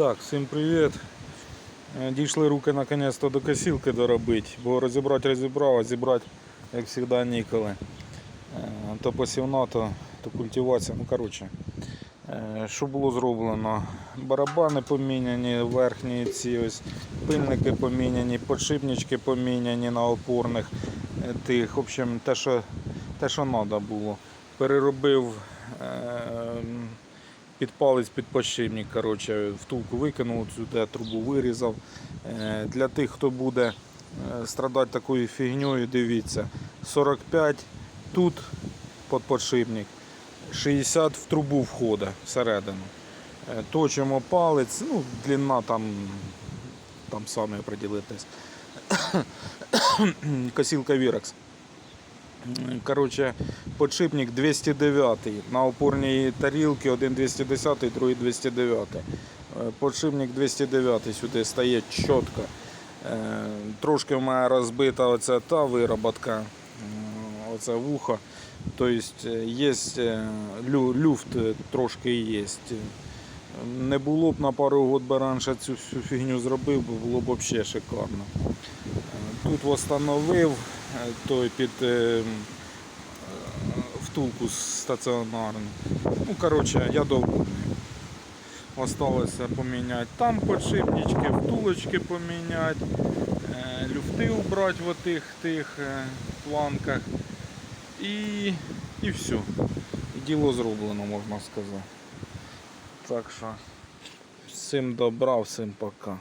Так, всім привіт. Е, Дійшли руки наконець-то до косілки доробити, бо розібрати розібрав, а зібрати, як завжди, ніколи. Е, То посівна, то, то культивація. Ну, коротше, е, що було зроблено? Барабани поміняні, верхні ці ось пильники поміняні, подшипнички поміняні на опорних тих. В общем, те, що, те, що треба було. Переробив. Під палець, під подшипник, коротше, втулку викинув сюди, трубу вирізав. Е, Для тих, хто буде е, страдати такою фігньою, дивіться, 45 тут під подшипник, 60 в трубу входить всередину. Е, Точимо палець, ну, длина там, там самі определитесь. Косілка Вірекс. Коротше, подшипник 209 на опорній тарілці, один 210, другий 209. Е, Подшипник 209 сюди стає чітко. Е, Трошки в мене розбита оця та вироботка, оце вухо. Тобто є лю- люфт е, трошки є. Не було б на пару би раніше цю всю фігню зробив, було б взагалі шикарно. Тут встановив е, той під е, е, втулку стаціонарну. Ну, коротше, я довольний. Осталося поміняти там подшипнички, втулочки поміняти, люфти убрати в отих тих планках. І, і все. Діло зроблено, можна сказати. Так що, всім добра, всім пока.